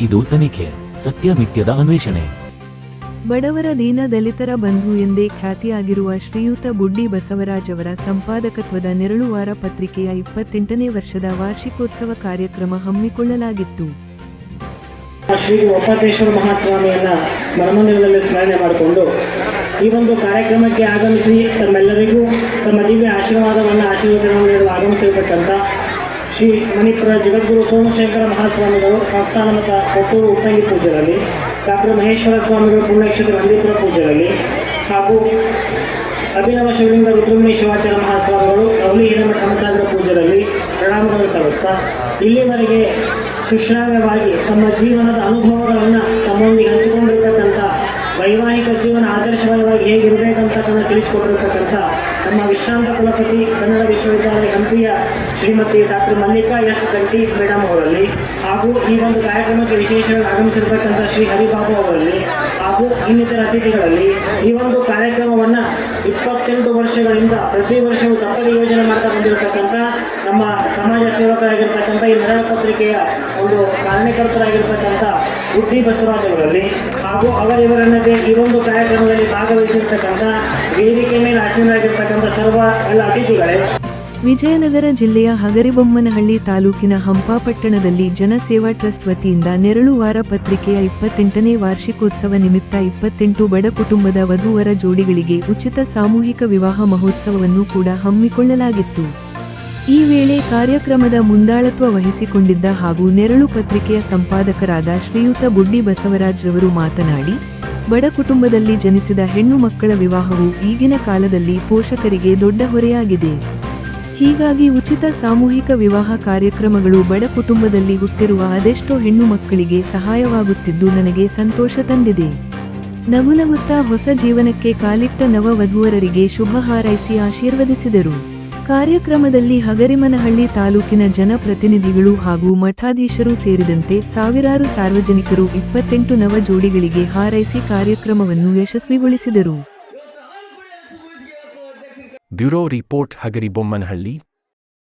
ಇದು ತನಿಖೆ ಸತ್ಯ ಮಿಥ್ಯದ ಅನ್ವೇಷಣೆ. ಬಡವರ ದೀನ ದಲಿತರ ಬಂಧು ಎಂದೇ ಖ್ಯಾತಿಯಾಗಿರುವ ಶ್ರೀಯುತ ಬುಡ್ಡಿ ಬಸವರಾಜ್ ಅವರ ಸಂಪಾದಕತ್ವದ ನೆರಳುವಾರ ಪತ್ರಿಕೆಯ ಇಪ್ಪತ್ತೆಂಟನೇ ವರ್ಷದ ವಾರ್ಷಿಕೋತ್ಸವ ಕಾರ್ಯಕ್ರಮ ಹಮ್ಮಿಕೊಳ್ಳಲಾಗಿತ್ತು. ಶ್ರೀ ಒಪ್ಪತೇಶ್ವರ ಮಹಾಸ್ವಾಮಿಯನ್ನ ಮನಮಂದಿರದಲ್ಲಿ ಸ್ಮರಣೆ ಮಾಡಿಕೊಂಡು ಈ ಒಂದು ಕಾರ್ಯಕ್ರಮಕ್ಕೆ ಆಗಮಿಸಿ ತಮ್ಮೆಲ್ಲರಿಗೂ ತಮ್ಮ ದಿವ್ಯ ಆಶೀರ್ವಾದವನ್ನು ಆಶೀರ್ವಚನವನ್ನು ನೀಡಲು ಆಗಮಿಸಿರತಕ್ಕಂಥ ಶ್ರೀ ಮಣಿಪುರ ಜಗದ್ಗುರು ಸೋಮಶೇಖರ ಮಹಾಸ್ವಾಮಿಗಳು ಸಂಸ್ಥಾನ ಮತ ಕೊಟ್ಟೂರು ಉಪ್ಪಂಗಿ ಪೂಜೆಯಲ್ಲಿ, ಡಾಕ್ಟರ್ ಮಹೇಶ್ವರ ಸ್ವಾಮಿಗಳು ಪುಣ್ಯಕ್ಷೇತ್ರ ಹಂದಿಪುರ ಪೂಜೆಯಲ್ಲಿ, ಹಾಗೂ ಅಭಿನವ ಶಿವಲಿಂಗ ರುದ್ರಮುನಿ ಶಿವಾಚಾರ ಮಹಾಸ್ವಾಮಿಗಳು ಅವಲಿ ಹಿರಣ್ಣ ಕನಸಾಗರ ಪೂಜೆಯಲ್ಲಿ ಪ್ರಣಾಮಗಳನ್ನು ಸಲ್ಲಿಸ್ತಾ, ಇಲ್ಲಿವರೆಗೆ ಸುಶ್ರಾವ್ಯವಾಗಿ ತಮ್ಮ ಜೀವನದ ಅನುಭವಗಳನ್ನು ತಮ್ಮೊಂದಿಗೆ ಹಂಚಿಕೊಂಡಿರ್ತಕ್ಕಂಥ ವೈವಾಹಿಕ ಜೀವನ ಆದರ್ಶವಾಗಿ ಹೇಗಿರಬೇಕಂತಕ್ಕನ್ನು ತಿಳಿಸಿಕೊಟ್ಟಿರ್ತಕ್ಕಂಥ ನಮ್ಮ ವಿಶ್ರಾಂತ ಕುಲಪತಿ, ಕನ್ನಡ ವಿಶ್ವವಿದ್ಯಾಲಯ ಹಂಪಿಯ Shrimati doctor Mallika S Ghanti madam ಅವರಲ್ಲಿ, ಹಾಗೂ ಈ ಒಂದು ಕಾರ್ಯಕ್ರಮಕ್ಕೆ ವಿಶೇಷವಾಗಿ ಆಗಮಿಸಿರ್ತಕ್ಕಂಥ ಶ್ರೀ ಹರಿಬಾಬು ಅವರಲ್ಲಿ, ಹಾಗೂ ಇನ್ನಿತರ ಅತಿಥಿಗಳಲ್ಲಿ ಈ ಒಂದು ವರ್ಷಗಳಿಂದ, ಪ್ರತಿ ವರ್ಷವೂ ತಪ್ಪದೆ ಯೋಜನೆ ಮಾಡ್ತಾ ಬಂದಿರತಕ್ಕಂಥ ನಮ್ಮ ಸಮಾಜ ಸೇವಕರಾಗಿರ್ತಕ್ಕಂಥ ಈ ನೆರಳು ಪತ್ರಿಕೆಯ ಒಂದು ಕಾರಣಕರ್ತರಾಗಿರ್ತಕ್ಕಂಥ ಬುದ್ಧಿ ಬಸವರಾಜ್ ಅವರಲ್ಲಿ ಹಾಗೂ ಅವರಿವರನ್ನದೇ ಈ ಒಂದು ಕಾರ್ಯಕ್ರಮದಲ್ಲಿ ಭಾಗವಹಿಸಿರ್ತಕ್ಕಂಥ ವೇದಿಕೆ ಮೇಲೆ ಆಸೀನರಾಗಿರ್ತಕ್ಕಂಥ ಸರ್ವ ಎಲ್ಲ ಅತಿಥಿಗಳೇ. ವಿಜಯನಗರ ಜಿಲ್ಲೆಯ ಹಗರಿಬೊಮ್ಮನಹಳ್ಳಿ ತಾಲೂಕಿನ ಹಂಪಾಪಟ್ಟಣದಲ್ಲಿ ಜನಸೇವಾ ಟ್ರಸ್ಟ್ ವತಿಯಿಂದ ನೆರಳು ವಾರ ಪತ್ರಿಕೆಯ ಇಪ್ಪತ್ತೆಂಟನೇ ವಾರ್ಷಿಕೋತ್ಸವ ನಿಮಿತ್ತ ಇಪ್ಪತ್ತೆಂಟು ಬಡ ಕುಟುಂಬದ ವಧುವರ ಜೋಡಿಗಳಿಗೆ ಉಚಿತ ಸಾಮೂಹಿಕ ವಿವಾಹ ಮಹೋತ್ಸವವನ್ನು ಕೂಡ ಹಮ್ಮಿಕೊಳ್ಳಲಾಗಿತ್ತು. ಈ ವೇಳೆ ಕಾರ್ಯಕ್ರಮದ ಮುಂದಾಳತ್ವ ವಹಿಸಿಕೊಂಡಿದ್ದ ಹಾಗೂ ನೆರಳು ಪತ್ರಿಕೆಯ ಸಂಪಾದಕರಾದ ಶ್ರೀಯುತ ಬುಡ್ಡಿ ಬಸವರಾಜ್ ರವರು ಮಾತನಾಡಿ, ಬಡ ಕುಟುಂಬದಲ್ಲಿ ಜನಿಸಿದ ಹೆಣ್ಣು ಮಕ್ಕಳ ವಿವಾಹವು ಈಗಿನ ಕಾಲದಲ್ಲಿ ಪೋಷಕರಿಗೆ ದೊಡ್ಡ ಹೊರೆಯಾಗಿದೆ. ಹೀಗಾಗಿ ಉಚಿತ ಸಾಮೂಹಿಕ ವಿವಾಹ ಕಾರ್ಯಕ್ರಮಗಳು ಬಡ ಕುಟುಂಬದಲ್ಲಿ ಹುಟ್ಟಿರುವ ಅದೆಷ್ಟೋ ಹೆಣ್ಣು ಮಕ್ಕಳಿಗೆ ಸಹಾಯವಾಗುತ್ತಿದ್ದು ನನಗೆ ಸಂತೋಷ ತಂದಿದೆ. ನಗುನಗುತ್ತಾ ಹೊಸ ಜೀವನಕ್ಕೆ ಕಾಲಿಟ್ಟ ನವ ವಧುವರರಿಗೆ ಶುಭ ಹಾರೈಸಿ ಆಶೀರ್ವದಿಸಿದರು. ಕಾರ್ಯಕ್ರಮದಲ್ಲಿ ಹಗರಿಮನಹಳ್ಳಿ ತಾಲೂಕಿನ ಜನಪ್ರತಿನಿಧಿಗಳು ಹಾಗೂ ಮಠಾಧೀಶರು ಸೇರಿದಂತೆ ಸಾವಿರಾರು ಸಾರ್ವಜನಿಕರು ಇಪ್ಪತ್ತೆಂಟು ನವ ಜೋಡಿಗಳಿಗೆ ಹಾರೈಸಿ ಕಾರ್ಯಕ್ರಮವನ್ನು ಯಶಸ್ವಿಗೊಳಿಸಿದರು. Bureau report Hagaribommanahalli